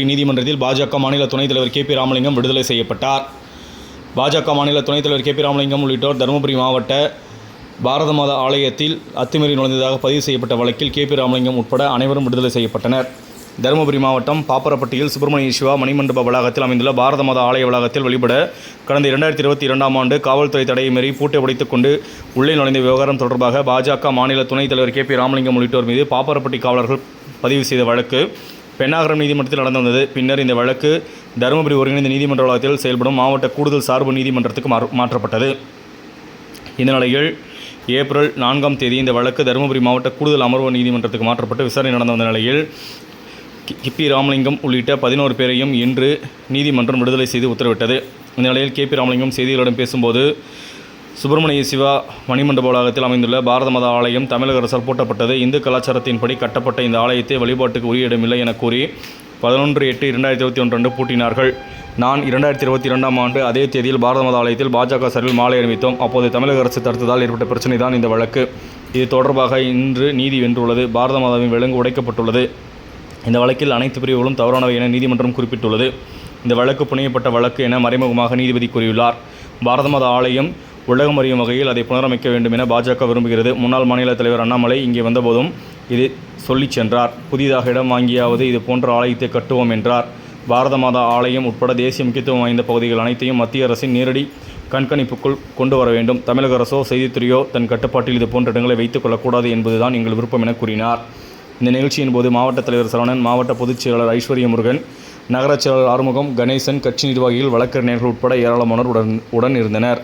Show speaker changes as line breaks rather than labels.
நீதிமன்றத்தில் பாஜக மாநில துணைத் தலைவர் கே பி ராமலிங்கம் விடுதலை செய்யப்பட்டார். பாஜக மாநில துணைத் தலைவர் கே பி ராமலிங்கம் உள்ளிட்டோர் தருமபுரி மாவட்ட பாரத மாதா ஆலயத்தில் அத்துமீறி நுழைந்ததாக பதிவு செய்யப்பட்ட வழக்கில் கே பி ராமலிங்கம் உட்பட அனைவரும் விடுதலை செய்யப்பட்டனர். தருமபுரி மாவட்டம் பாப்பரப்பட்டியில் சுப்பிரமணிய சிவா மணிமண்டப வளாகத்தில் அமைந்துள்ள பாரத மாதா ஆலய வளாகத்தில் வழிபட கடந்த இரண்டாயிரத்தி இருபத்தி இரண்டாம் ஆண்டு காவல்துறை தடையை மீறி பூட்டை உடைத்துக் கொண்டு உள்ளே நுழைந்த விவகாரம் தொடர்பாக பாஜக மாநில துணைத் தலைவர் கே பி ராமலிங்கம் உள்ளிட்டோர் மீது பாப்பரப்பட்டி காவலர்கள் பதிவு செய்த வழக்கு பெண்ணாகரம் நீதிமன்றத்தில் நடந்து வந்தது. பின்னர் இந்த வழக்கு தருமபுரி ஒருங்கிணைந்த நீதிமன்ற வளாகத்தில் செயல்படும் மாவட்ட கூடுதல் சார்பு நீதிமன்றத்துக்கு மாறு- மாற்றப்பட்டது. இந்த நிலையில் ஏப்ரல் நான்காம் தேதி இந்த வழக்கு தருமபுரி மாவட்ட கூடுதல் அமர்வு நீதிமன்றத்துக்கு மாற்றப்பட்டு விசாரணை நடந்த வந்த நிலையில் கி- கிபி ராமலிங்கம் உள்ளிட்ட பதினோரு பேரையும் இன்று நீதிமன்றம் விடுதலை செய்து உத்தரவிட்டது. இந்த நிலையில் கே. பி. ராமலிங்கம் செய்தியாளர்களிடம் பேசும்போது சுப்பிரமணிய சிவா மணிமண்டப வளாகத்தில் அமைந்துள்ள பாரத மத ஆலயம் தமிழக அரசால் பூட்டப்பட்டது. இந்து கலாச்சாரத்தின்படி கட்டப்பட்ட இந்த ஆலயத்தை வழிபாட்டுக்கு உரிய இடமில்லை என கூறி பதினொன்று எட்டு இரண்டாயிரத்தி இருபத்தி ஒன்று அன்று பூட்டினார்கள். நான் இரண்டாயிரத்தி இருபத்தி இரண்டாம் ஆண்டு அதே தேதியில் பாரத மத ஆலயத்தில் பாஜக சார்பில் மாலை அணிவித்தோம். அப்போது தமிழக அரசு தடுத்ததால் ஏற்பட்ட பிரச்சனை தான் இந்த வழக்கு. இது தொடர்பாக இன்று நீதி வென்றுள்ளது. பாரத மாதாவின் விலங்கு உடைக்கப்பட்டுள்ளது. இந்த வழக்கில் அனைத்து பிரிவுகளும் தவறானவை என நீதிமன்றம் குறிப்பிட்டுள்ளது. இந்த வழக்கு புனையப்பட்ட வழக்கு என மறைமுகமாக நீதிபதி கூறியுள்ளார். பாரத மத ஆலயம் உலகம் அறியும் வகையில் அதை புனரமைக்க வேண்டும் என பாஜக விரும்புகிறது. முன்னாள் மாநில தலைவர் அண்ணாமலை இங்கே வந்தபோதும் இது சொல்லிச் சென்றார். புதிதாக இடம் வாங்கியாவது இது போன்ற ஆலயத்தை கட்டுவோம் என்றார். பாரத மாதா ஆலயம் உட்பட தேசிய முக்கியத்துவம் வாய்ந்த பகுதிகள் அனைத்தையும் மத்திய அரசின் நேரடி கண்காணிப்புக்குள் கொண்டு வர வேண்டும். தமிழக அரசோ செய்தித்துறையோ தன் கட்டுப்பாட்டில் இது போன்ற இடங்களை வைத்துக் கொள்ளக்கூடாது என்பதுதான் எங்கள் விருப்பம் என கூறினார். இந்த நிகழ்ச்சியின் போது மாவட்ட தலைவர் சரவணன் மாவட்ட பொதுச் செயலாளர் ஐஸ்வர்ய முருகன் நகரச் செயலாளர் ஆறுமுகம் கணேசன் கட்சி நிர்வாகிகள் வழக்கறிஞர்கள் உட்பட ஏராளமானோர் உடன் உடன் இருந்தனர்.